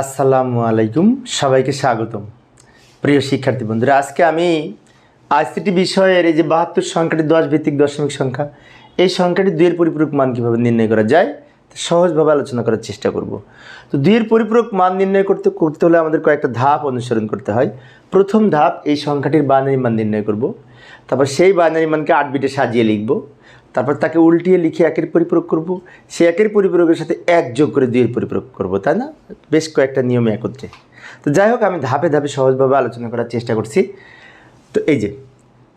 আসসালামু আলাইকুম, সবাইকে স্বাগতম। প্রিয় শিক্ষার্থী বন্ধুরা, আজকে আমি আইসিটি বিষয়ের এই যে বাহাত্তর সংখ্যাটি, দশ ভিত্তিক দশমিক সংখ্যা, এই সংখ্যাটি দুইয়ের পরিপূরক মান কীভাবে নির্ণয় করা যায় সহজভাবে আলোচনা করার চেষ্টা করব। তো দুইয়ের পরিপূরক মান নির্ণয় করতে করতে হলে আমাদের কয়েকটা ধাপ অনুসরণ করতে হয়। প্রথম ধাপ, এই সংখ্যাটির বাইনারি মান নির্ণয় করব। তারপর সেই বাইনারি মানকে আট বিটে সাজিয়ে লিখব। তারপর তাকে উল্টিয়ে লিখে একের পরিপূরক করব। সে একের পরিপূরকের সাথে এক যোগ করে দুইয়ের পরিপূরক করব, তাই না? বেশ কয়েকটা নিয়মে একত্রে। তো যাই হোক, আমি ধাপে ধাপে সহজভাবে আলোচনা করার চেষ্টা করছি। তো এই যে,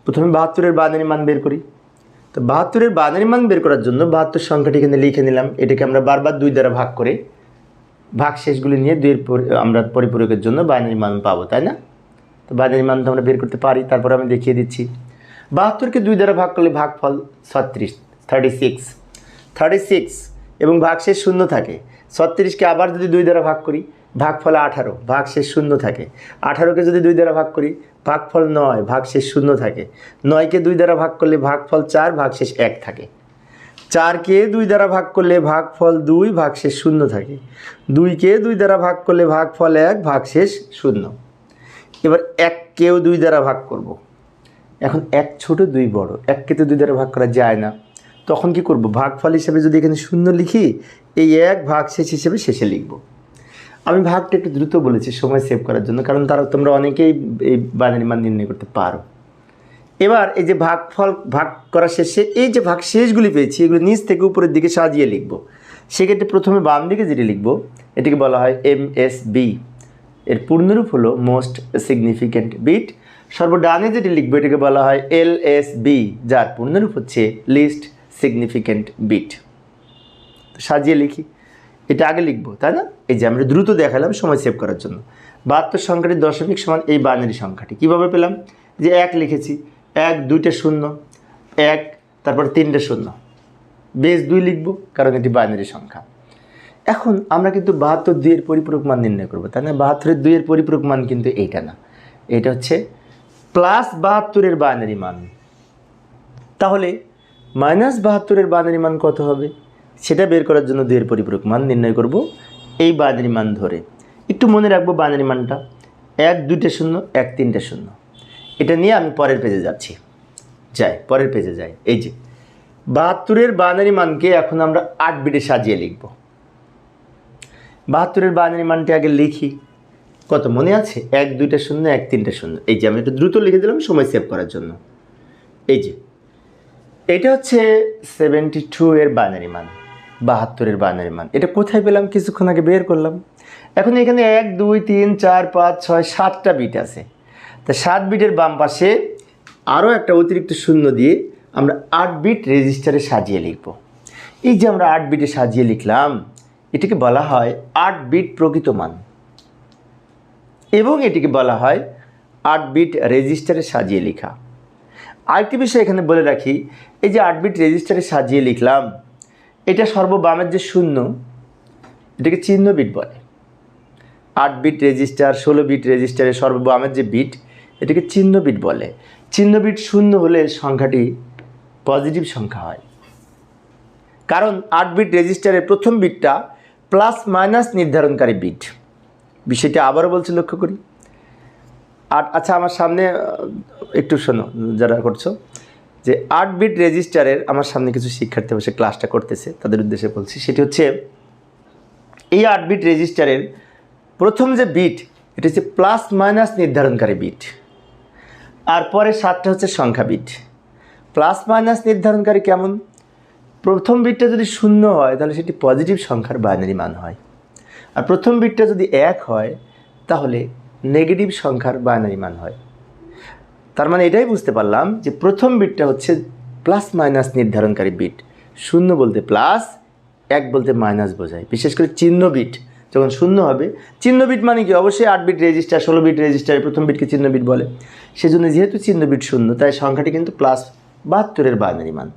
প্রথমে বাহাত্তরের বানারি মান বের করি। তো বাহাত্তরের বানারি মান বের করার জন্য বাহাত্তর সংখ্যাটি এখানে লিখে নিলাম। এটাকে আমরা বারবার দুই দ্বারা ভাগ করে ভাগ শেষগুলি নিয়ে দুইয়ের আমরা পরিপূরকের জন্য বাইনারি মান পাবো, তাই না? তো বাইনারি মান তো আমরা বের করতে পারি। তারপর আমি দেখিয়ে দিচ্ছি। বাহাত্তরকে দুই দ্বারা ভাগ করলে ভাগফল ছত্রিশ থার্টি সিক্স থার্টি সিক্স এবং ভাগশেষ শূন্য থাকে। ছত্রিশকে আবার যদি দুই দ্বারা ভাগ করি, ভাগফল আঠারো, ভাগশেষ শূন্য থাকে। আঠারোকে যদি দুই দ্বারা ভাগ করি, ভাগফল নয়, ভাগশেষ শূন্য থাকে। নয়কে দুই দ্বারা ভাগ করলে ভাগফল চার, ভাগশেষ এক থাকে। চারকে দুই দ্বারা ভাগ করলে ভাগফল দুই, ভাগশেষ শূন্য থাকে। দুইকে দুই দ্বারা ভাগ করলে ভাগফল এক, ভাগশেষ শূন্য। এবার এককেও দুই দ্বারা ভাগ করব। এখন এক ছোট, দুই বড়। এককে তো দুই দ্বারা ভাগ করা যায় না। তখন কি করব? ভাগফল হিসেবে যদি এখানে শূন্য লিখি, এই এক ভাগ শেষ হিসেবে শেষে লিখব। আমি ভাগটা একটু দ্রুত বলেছি, সময় সেভ করার জন্য, কারণ তারা তোমরা অনেকেই এই বাইনারি মান নির্ণয় করতে পারো। এবার এই যে ভাগফল, ভাগ করা শেষে, এই যে ভাগ শেষগুলি পেয়েছি, এগুলো নিচ থেকে উপরের দিকে সাজিয়ে লিখব। সেক্ষেত্রে প্রথমে বাম দিকে যেটি লিখব, এটিকে বলা হয় এম এস বি এর পূর্ণরূপ হলো মোস্ট সিগনিফিক্যান্ট বিট সর্বডানে যেটি লিখব, এটাকে বলা হয় এল এস বি, যার পূর্ণরূপ হচ্ছে লিস্ট সিগনিফিক্যান্ট বিট। সাজিয়ে লিখি। এটা আগে লিখব, তাই না? এই যে আমরা দ্রুত দেখালাম সময় সেভ করার জন্য। বাহাত্তর সংখ্যাটি দশমিক সমান এই বাইনারি সংখ্যাটি। কীভাবে পেলাম? যে এক লিখেছি, এক, দুইটা শূন্য, এক, তারপর তিনটে শূন্য। বেশ দুই লিখব, কারণ এটি বাইনারি সংখ্যা। এখন আমরা কিন্তু বাহাত্তর দুইয়ের পরিপূরক মান নির্ণয় করব, তাই না? বাহাত্তরের দুইয়ের পরিপূরক মান কিন্তু এইটা না। এটা হচ্ছে প্লাস বাহাত্তরের বাইনারি মান। তাহলে মাইনাস বাহাত্তরের বাইনারি মান কত হবে? সেটা বের করার জন্য দুইয়ের পরিপূরক মান নির্ণয় করব এই বাইনারি মান ধরে। একটু মনে রাখব বাইনারি মানটা। এক, দুইটা শূন্য, এক, তিনটে শূন্য। এটা নিয়ে আমি পরের পেজে যাচ্ছি। যাই, পরের পেজে যাই। এই যে, বাহাত্তরের বাইনারি মানকে এখন আমরা আট বিটে সাজিয়ে লিখব। বাহাত্তরের বাইনারি মানটি আগে লিখি। কত মনে আছে? এক, দুইটা শূন্য, এক, তিনটে শূন্য। এই যে আমি একটু দ্রুত লিখে দিলাম, সময় সেভ করার জন্য। এই যে, এটা হচ্ছে সেভেন্টি টু এর বাইনারি মান, বাহাত্তরের বাইনারি মান। এটা কোথায় পেলাম? কিছুক্ষণ আগে বের করলাম। এখন এখানে এক, দুই, তিন, চার, পাঁচ, ছয়, সাতটা বিট আছে। তা সাত বিটের বাম পাশে আরও একটা অতিরিক্ত শূন্য দিয়ে আমরা আট বিট রেজিস্টারে সাজিয়ে লিখব। এই যে আমরা আট বিটে সাজিয়ে লিখলাম, এটাকে বলা হয় আট বিট প্রকৃত মান। এবং এটিকে বলা হয় আট বিট রেজিস্টারে সাজিয়ে লেখা। আরেকটি বিষয় এখানে বলে রাখি, এই যে আট বিট রেজিস্টারে সাজিয়ে লিখলাম, এটা সর্ববামের যে শূন্য, এটাকে চিহ্ন বিট বলে। আট বিট রেজিস্টার, ষোলো বিট রেজিস্টারে সর্ববামের যে বিট, এটাকে চিহ্ন বিট বলে। চিহ্ন বিট শূন্য হলে সংখ্যাটি পজিটিভ সংখ্যা হয়। কারণ আট বিট রেজিস্টারের প্রথম বিটটা প্লাস মাইনাস নির্ধারণকারী বিট। বিষয়টা আবারও বলছি লক্ষ্য করি। আর আচ্ছা আমার সামনে একটু শোনো, যারা করছ, যে আট বিট রেজিস্টারের আমার সামনে কিছু শিক্ষার্থী বসে ক্লাসটা করতেছে, তাদের উদ্দেশ্যে বলছি, সেটি হচ্ছে এই আট বিট রেজিস্টারের প্রথম যে বিট, এটা হচ্ছে প্লাস মাইনাস নির্ধারণকারী বিট, আর পরে সাতটা হচ্ছে সংখ্যা বিট। প্লাস মাইনাস নির্ধারণকারী কেমন? প্রথম বিটটা যদি শূন্য হয়, তাহলে সেটি পজিটিভ সংখ্যার বাইনারি মান হয়। আর প্রথম বিটটা যদি এক হয়, তাহলে নেগেটিভ সংখ্যার বাইনারি মান হয়। তার মানে এটাই বুঝতে পারলাম যে প্রথম বিটটা হচ্ছে প্লাস মাইনাস নির্ধারণকারী বিট। শূন্য বলতে প্লাস এক বলতে মাইনাস বোঝায়। বিশেষ করে চিহ্ন বিট, যখন শূন্য হবে, চিহ্ন বিট মানে কি? অবশ্যই আট বিট রেজিস্টার ষোলো বিট রেজিস্টারের প্রথম বিটকে চিহ্ন বিট বলে। সেজন্য যেহেতু চিহ্ন বিট শূন্য, তাই সংখ্যাটি কিন্তু প্লাস বাহাত্তরের বাইনারি মান।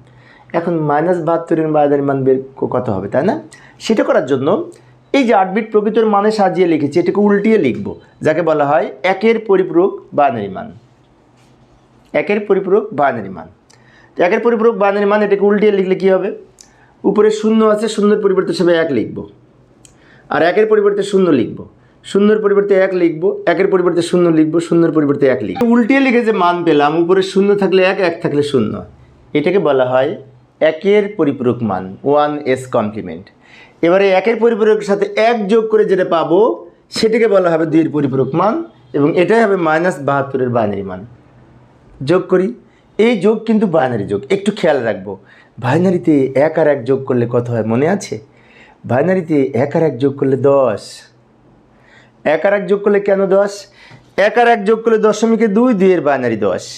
এখন মাইনাস বাহাত্তরের বাইনারি মান বের কত হবে, তাই না? সেটা করার জন্য এই যে আট বিট প্রকৃতর মানে সাজিয়ে লিখেছি, এটাকে উল্টিয়ে লিখব, যাকে বলা হয় একের পরিপূরক বাইনারি মান। একের পরিপূরক বাইনারি মান। একের পরিপূরক বাইনারি মান, এটাকে উল্টিয়ে লিখলে কী হবে? উপরে শূন্য আছে, শূন্যের পরিবর্তে হিসেবে এক লিখব। আর একের পরিবর্তে শূন্য লিখব। শূন্যর পরিবর্তে এক লিখব, একের পরিবর্তে শূন্য লিখব, শূন্যর পরিবর্তে এক লিখব। উল্টিয়ে লিখে যে মান পেলাম, উপরে শূন্য থাকলে এক এক থাকলে শূন্য। এটাকে বলা হয় একের পরিপূরক মান ওয়ান এস কমপ্লিমেন্ট এবারে একের পরিপূরকের সাথে এক যোগ করে যেটা পাবো, সেটাকে বলা হবে দুইয়ের পরিপূরক মান এবং এটাই হবে মাইনাস বাহাত্তরের বাইনারি মান। যোগ করি। এই যোগ কিন্তু বাইনারি যোগ। একটু খেয়াল রাখব। বাইনারিতে এক আর এক যোগ করলে কত হয় মনে আছে? বাইনারিতে এক আর এক যোগ করলে দশ। এক আর এক যোগ করলে কেন দশ? এক আর এক যোগ করলে দশমিকে দুই, দুইয়ের বাইনারি দশ।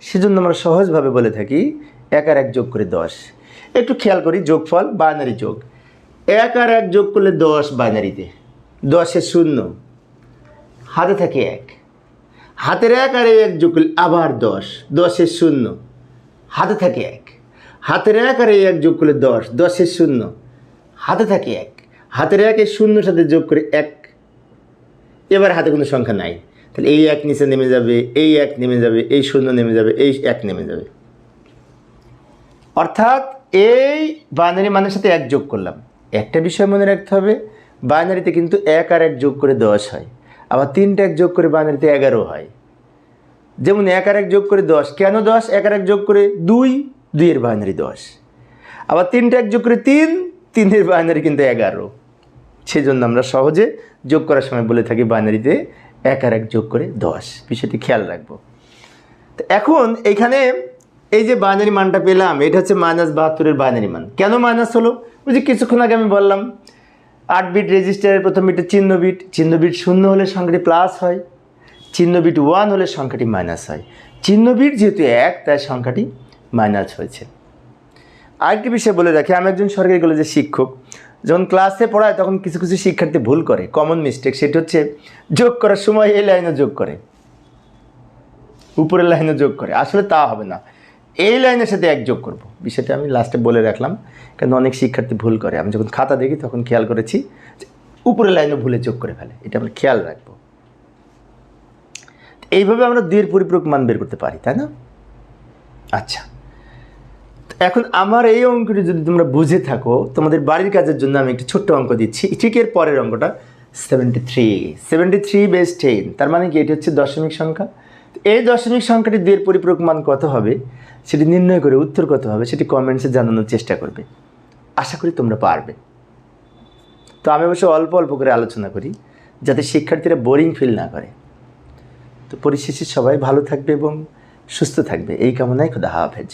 সেজন্য আমরা সহজভাবে বলে থাকি, এক আর এক যোগ করে দশ। একটু খেয়াল করি যোগফল, বাইনারি যোগ। এক আর এক যোগ করলে দশ বাইনারিতে। দশে শূন্য। হাতে থাকে এক। হাতের এক আর এক যোগ করলে আবার দশ। দশের শূন্য। হাতে থাকে এক। হাতের এক আর এক যোগ করলে দশ। দশের শূন্য। হাতে থাকে এক। হাতের এক এই শূন্যর সাথে যোগ করে এক। এবার হাতে কোনো সংখ্যা নাই। তাহলে এই এক নিচে নেমে যাবে, এই এক নেমে যাবে, এই শূন্য নেমে যাবে, এই এক নেমে যাবে। অর্থাৎ এই বাইনারি মানের সাথে এক যোগ করলাম। একটা বিষয় মনে রাখতে হবে, বাইনারিতে কিন্তু এক আর এক যোগ করে দশ হয়, আবার তিনটা এক যোগ করে বাইনারিতে এগারো হয়। যেমন এক আর এক যোগ করে দশ, কেন দশ? এক আর এক যোগ করে দুই, দুইয়ের বাইনারি দশ। আবার তিনটা এক যোগ করে তিন, তিনের বাইনারি কিন্তু এগারো। সেজন্য আমরা সহজে যোগ করার সময় বলে থাকি বাইনারিতে এক আর এক যোগ করে দশ। বিষয়টি খেয়াল রাখব। তো এখন এখানে এই যে বাইনারি মানটা পেলাম, এটা হচ্ছে মাইনাস বাহাত্তরের বাইনারি মান। কেন মাইনাস হলো? ওই যে কিছুক্ষণ আগে আমি বললাম, আট বিট রেজিস্টারের প্রথম বিটে চিহ্ন বিট চিহ্ন বিট শূন্য হলে সংখ্যাটি প্লাস হয়, চিহ্ন বিট ওয়ান হলে সংখ্যাটি মাইনাস হয়। চিহ্ন বিট যেহেতু এক, তাই সংখ্যাটি মাইনাস হয়েছে। আরেকটি বিষয় বলে রাখি, আমি একজন সরকারি কলেজের শিক্ষক। যখন ক্লাসে পড়ায়, তখন কিছু কিছু শিক্ষার্থী ভুল করে কমন মিস্টেক সেটি হচ্ছে যোগ করার সময় এই লাইনে যোগ করে। উপরের লাইনে যোগ করে। আসলে তা হবে না। এই লাইনের সাথে এক যোগ করব। বিষয়টা আমি লাস্টে বলে রাখলাম। কেন অনেক শিক্ষার্থী ভুল করে। আমি যখন খাতা দেখি তখন খেয়াল করেছি যে উপরের লাইনে ভুলে যোগ করে ফেলে। এটা আমরা খেয়াল রাখব। এইভাবে আমরা দুইয়ের পরিপূরক মান বের করতে পারি, তাই না? আচ্ছা। এখন আমার এই অঙ্কটি যদি তোমরা বুঝে থাকো, তোমাদের বাড়ির কাজের জন্য আমি একটি ছোট্ট অঙ্ক দিচ্ছি। ঠিক এর পরের অঙ্কটা seventy three seventy three base ten তার মানে কি? এটি হচ্ছে দশমিক সংখ্যা। এই দশমিক সংখ্যাটি দুয়ের পরিপূরক মান কত হবে? সেটি নির্ণয় করে উত্তর কত হবে, সেটি কমেন্টসে জানানোর চেষ্টা করবে। আশা করি তোমরা পারবে। তো আমি অবশ্য অল্প অল্প করে আলোচনা করি, যাতে শিক্ষার্থীরা বোরিং ফিল না করে। তো পরিশেষে সবাই ভালো থাকবে এবং সুস্থ থাকবে। এই কামনায় খুদা হাফেজ।